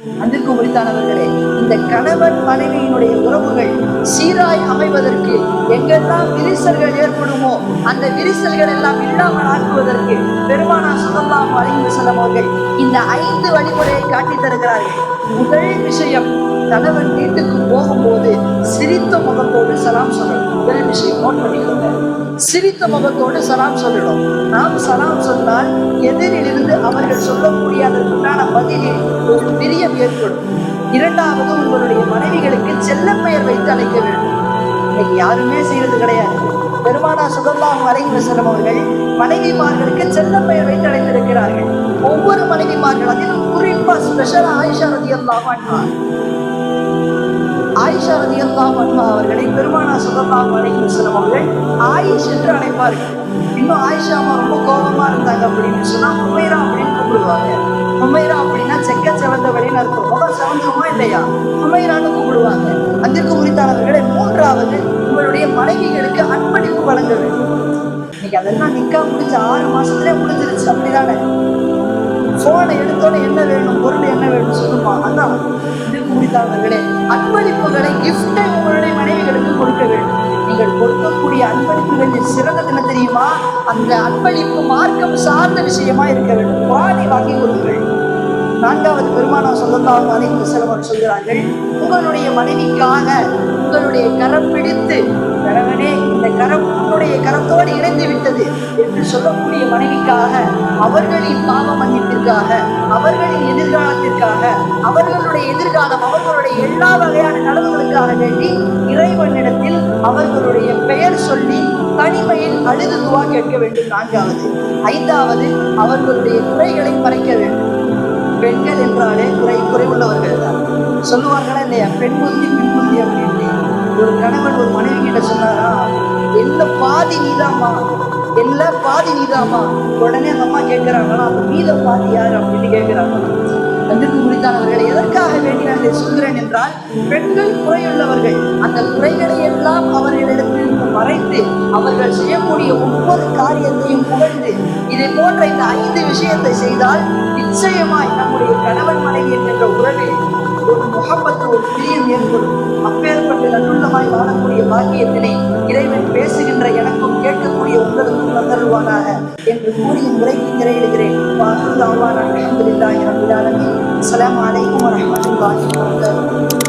அன்பிற்கு உரித்தானவர்களே இந்த கணவன் மனைவியினுடைய உறவுகள் சீராய் அமைவதற்கு எங்கெல்லாம் விரிசல்கள் ஏற்படுமோ அந்த விரிசல்கள் எல்லாம் இல்லாமல் ஆக்குவதற்கு பெருமானா சுதல்லாம் அறிந்து செல்லும் அவர்கள் இந்த ஐந்து வழிமுறையை காட்டித் தருகிறார்கள். முதல் விஷயம் கணவன் வீட்டுக்கு போகும்போது சிரித்த முகத்தோடு சலாம் சொல்லணும். முதல் விஷயம் நோட் பண்ணிக்கோங்க. சிரித்த முகத்தோடு சலாம் சொல்லணும். நாம் சலாம் சொன்னால் எதிரிலிருந்து அவர்கள் சொல்லக்கூடிய அதற்குண்டான பதிலில் ஒரு பிரியம் ஏற்படும். இரண்டாவது உங்களுடைய மனைவிகளுக்கு செல்ல பெயர் வைத்து அழைக்க வேண்டும். இன்னைக்கு யாருமே செய்யறது கிடையாது. பெருமானா சுகல்லாம் அலைந்து வசலம் அவர்கள் மனைவிமார்களுக்கு செல்ல பெயர் வைத்து அழைத்திருக்கிறார்கள் ஒவ்வொரு மனைவிமார்கள் அதிலும் குறிப்பா ஸ்பெஷல் ஆயிஷா ரதி அல்லாஹ் ஆயிஷா ரதி அல்லாஹ் அவர்களை பெருமானா சுகல்லாம் அலைந்து வசலம் அவர்கள் ஆயிஷ் என்று அழைப்பார்கள். இன்னும் ஆயிஷா அம்மா ரொம்ப கோபமா இருந்தாங்க அப்படின்னு சொன்னா உமைரா அப்படின்னு கூப்பிடுவாங்க. உமைரா அப்படின்னா செக்க செவந்தவழின்னு அர்த்தம். முகம் செவந்துருமா இல்லையா? உமைரான்னு கூப்பிடுவாங்க. மூன்றாவது உங்களுடைய மனைவிகளுக்கு அன்பளிப்பு வழங்க வேண்டும். இன்னைக்கு அதெல்லாம் நிக்கா முடிஞ்ச ஆறு மாசத்துலயே முடிஞ்சிருச்சு அப்படிதானே? போனை எடுத்தோட என்ன வேணும்? பொருள் என்ன வேணும் சொல்லுமா? அதான் இதுக்கு முடித்தார்களே அன்பளிப்புகளை கிஃப்டை உங்களுடைய மனைவிகளுக்கு கொடுக்க வேண்டும். நீங்கள் கொடுக்கக்கூடிய அன்பளிப்புகள் சிறந்தது என்ன தெரியுமா? அந்த அன்பளிப்பு மார்க்கம் சார்ந்த விஷயமா இருக்க வேண்டும். குரானை வாங்கி கொடுங்கள். நான்காவது பெருமானம் சொல்லத்தாக அனைத்து செலவர் சொல்கிறார்கள் உங்களுடைய மனைவிக்காக கரம் பிடித்து கணவனே இந்த கரம் உன்னுடைய கரத்தோடு இணைந்து விட்டது என்று சொல்லக்கூடிய மனைவிக்காக அவர்களின் பாவ மன்னிப்பிற்காக அவர்களின் எதிர்காலத்திற்காக அவர்களுடைய எதிர்காலம் அவர்களுடைய எல்லா வகையான நலவுகளுக்காக வேண்டி இறைவனிடத்தில் அவர்களுடைய பெயர் சொல்லி தனிமையில் அழுது துவா கேட்க வேண்டும். நான்காவது ஐந்தாவது அவர்களுடைய குறைகளை மறைக்க வேண்டும். பெண்கள் என்றாலே குறை குறைவுள்ளவர்கள் தான். சொல்லுவாங்களா இல்லையா? பெண் புத்தி பெண் புத்தி அப்படின்னு. ஒரு கணவன் ஒரு மனைவி கிட்ட சொன்னாரா என்ன பாதி நீதாமா என்ன பாதி நீதாமா உடனே அந்த அம்மா கேட்கிறாங்களா அந்த மீத பாதி யார்? அப்படின்னு கேட்கிறாங்க. அதற்கு முடித்தானவர்களை எதற்காக வேண்டி நான் இதை சொல்கிறேன் என்றால் பெண்கள் குறையுள்ளவர்கள் அந்த குறைகளை எல்லாம் அவர்களிடத்தில் மறைத்து அவர்கள் செய்யக்கூடிய ஒவ்வொரு காரியத்தையும் புகழ்ந்து இதை போன்ற இந்த ஐந்து விஷயத்தை செய்தால் நிச்சயமாய் நம்முடைய கணவன் மனைவி என்கின்ற உறவில் ஒரு முகப்பத் ஒரு பிரியம் ஏற்படும் அப்பேற்பட்ட நல்லுள்ளமாய் வாழக்கூடிய பாக்கியத்தினை இறைவன் பேசுகின்ற எனக்கும் கேட்கக்கூடிய உங்களுக்கும் தந்தருவானாக என்று கூறி உரைக்கு திரையிடுகிறேன். வாக்குதாவான அலமதுல்லாஹி ரபில் ஆலமீன். அஸ்ஸலாமு அலைக்கும் வரஹ்மத்துல்லாஹி வபரகாத்துஹு.